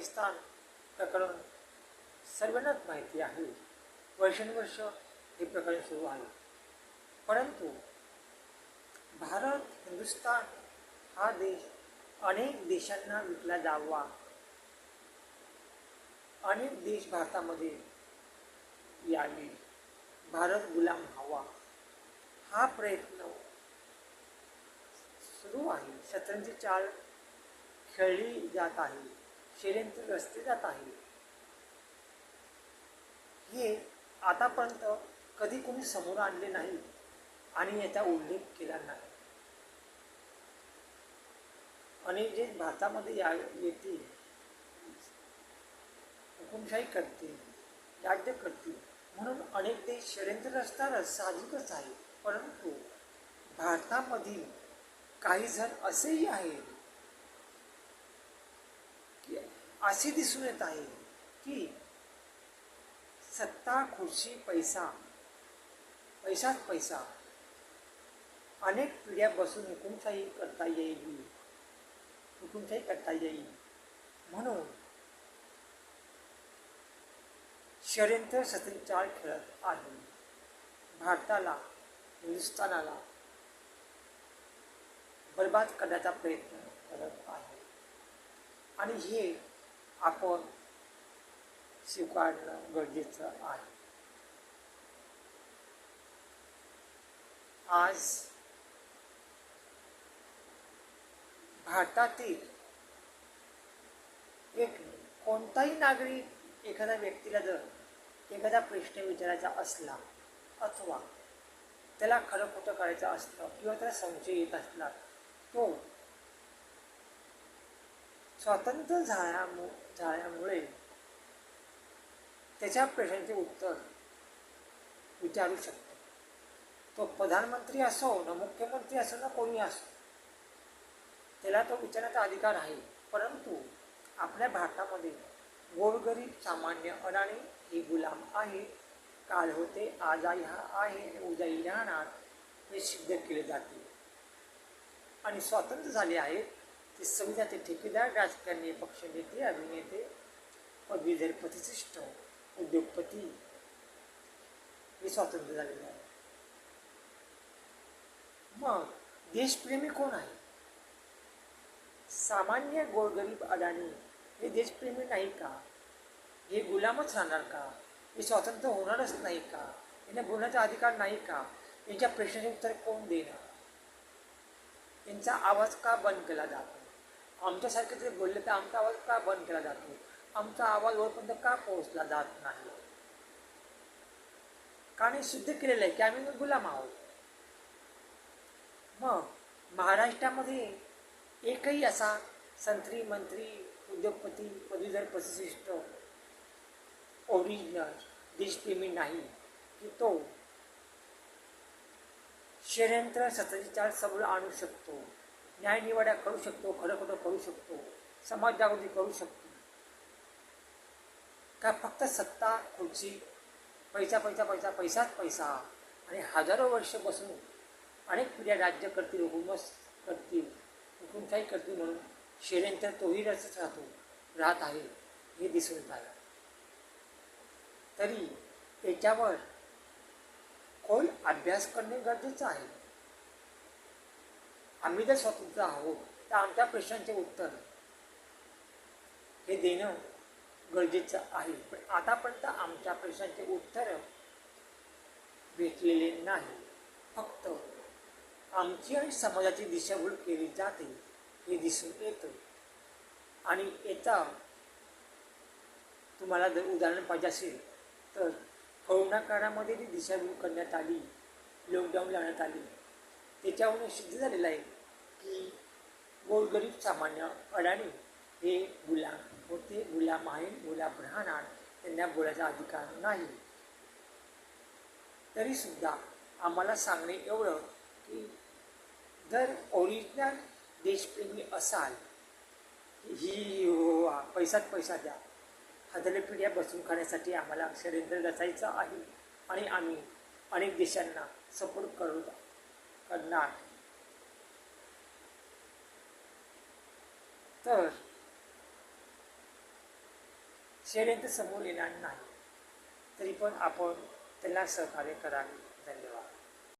पाकिस्तान प्रकरण सर्वांनाच माहिती आहे. वर्षानुवर्ष हे प्रकरण सुरू आहे. परंतु भारत हिंदुस्तान हा देश अनेक देशांना विकला जावा. अनेक देश भारतामध्ये यावे. भारत गुलाम व्हावा. हा प्रयत्न सुरू आहे. शतरंजी चाल खेळली जात आहे. षडयंत्र रस्ते जात आहे. हे आतापर्यंत कधी कोणी समोर आणले नाही आणि याचा उल्लेख केला नाही. आणि जे भारतामध्ये या येतील हुकुमशाही करतील राज्य करतील म्हणून अनेक देश षडयंत्र रचणारच साहजिकच आहे. परंतु भारतामधील काही जण असेही आहेत की असे दिसून येत आहे की सत्ता खुर्ची पैसा पैसाच पैसा. अनेक पिढ्या बसून हुकुमशाही करता येईल. हुकुमशाही करता येईल. म्हणून षडयंत्र सतत चाल खेळत आहे. भारताला हिंदुस्थानाला बर्बाद करण्याचा प्रयत्न करत आहे. आणि हे आपण स्वीकारणं गरजेचं आहे. आज भारतातील एक कोणताही नागरिक एखाद्या व्यक्तीला जर एखादा प्रश्न विचारायचा असला अथवा त्याला खरं खोटं करायचं असलं किंवा त्याला संशय येत असला तो स्वातंत्र्य झाल्यामु झाल्यामुळे त्याच्या प्रश्नाचे उत्तर विचारू शकतो. तो प्रधानमंत्री असो ना मुख्यमंत्री असो ना कोणी असो त्याला तो विचारण्याचा अधिकार आहे. परंतु आपल्या भारतामध्ये गोरगरीब सामान्य अडाणी हे गुलाम आहे काल होते आज आई हा आहे उद्या उद्याही राहणार हे सिद्ध केले जाते. आणि स्वातंत्र्य झाले आहेत ते ठेकेदार राजकारणी पक्षनेते अभिनेते पदवीधर प्रतिष्ठ उद्योगपती हे स्वातंत्र्य झालेले आहे. मग देशप्रेमी कोण आहे? सामान्य गोरगरीब अडाणी हे देशप्रेमी नाही का? हे गुलामच राहणार का? हे स्वातंत्र्य होणारच नाही का? यांना बोलण्याचा अधिकार नाही का? यांच्या प्रश्नाचे उत्तर कोण देणार? यांचा आवाज का बंद केला जातो आमच्यासारखे जरी बोलले तर आमचा आवाज का बंद केला जातो? आमचा आवाज वरपर्यंत का पोहोचला जात नाही? कारण सिद्ध केलेलं आहे की आम्ही गुलाम आहोत. मग महाराष्ट्रामध्ये एकही असा संत्री मंत्री उद्योगपती पदवीधर प्रशिष्ट ओरिजिनल देशप्रेमी नाही की तो षडयंत्र सत्ताची सबळ आणू शकतो. न्यायनिवाड्या करू शकतो खरं खोटं करू शकतो समाज जागृती करू शकतो. का फक्त सत्ता खुर्ची पैसा पैसा पैसा पैसाच पैसा आणि हजारो वर्ष बसून अनेक पिढ्या राज्य करतील हुकुमत करतील हुकुमशाही करतील म्हणून षडयंत्र तोही रचत राहतो राहत आहे हे दिसून येत आहे. तरी त्याच्यावर खोल अभ्यास करणे गरजेचं आहे? आम्ही जर स्वतंत्र आहोत तर आमच्या प्रश्नांचे उत्तर हे देणं गरजेचं आहे. पण आतापर्यंत आमच्या प्रश्नांचे उत्तर भेटलेले नाही. फक्त आमची आणि समाजाची दिशाभूल केली जाते हे दिसून येतं. आणि याचा तुम्हाला जर उदाहरण पाहिजे असेल तर कोरोना काळामध्ये ती दिशाभूल करण्यात आली लॉकडाऊन लावण्यात आली त्याच्यावरून सिद्ध झालेलं आहे की गोरगरीब सामान्य अडाणी हे गुलाम होते गुलाम आहे मुला राहणार त्यांना बोलायचा अधिकार नाही. तरीसुद्धा आम्हाला सांगणे एवढं की जर ओरिजिनल देशप्रेमी असाल ही हो, पैसाच पैसा द्या. हजारो पिढ्या बसून खाण्यासाठी आम्हाला षडयंत्र रचायचं आहे आणि आम्ही अनेक देशांना सपोर्ट करत करणार. तर षडयंत्र समोर येणार नाही. तरी पण आपण त्यांना सहकार्य करावे. धन्यवाद.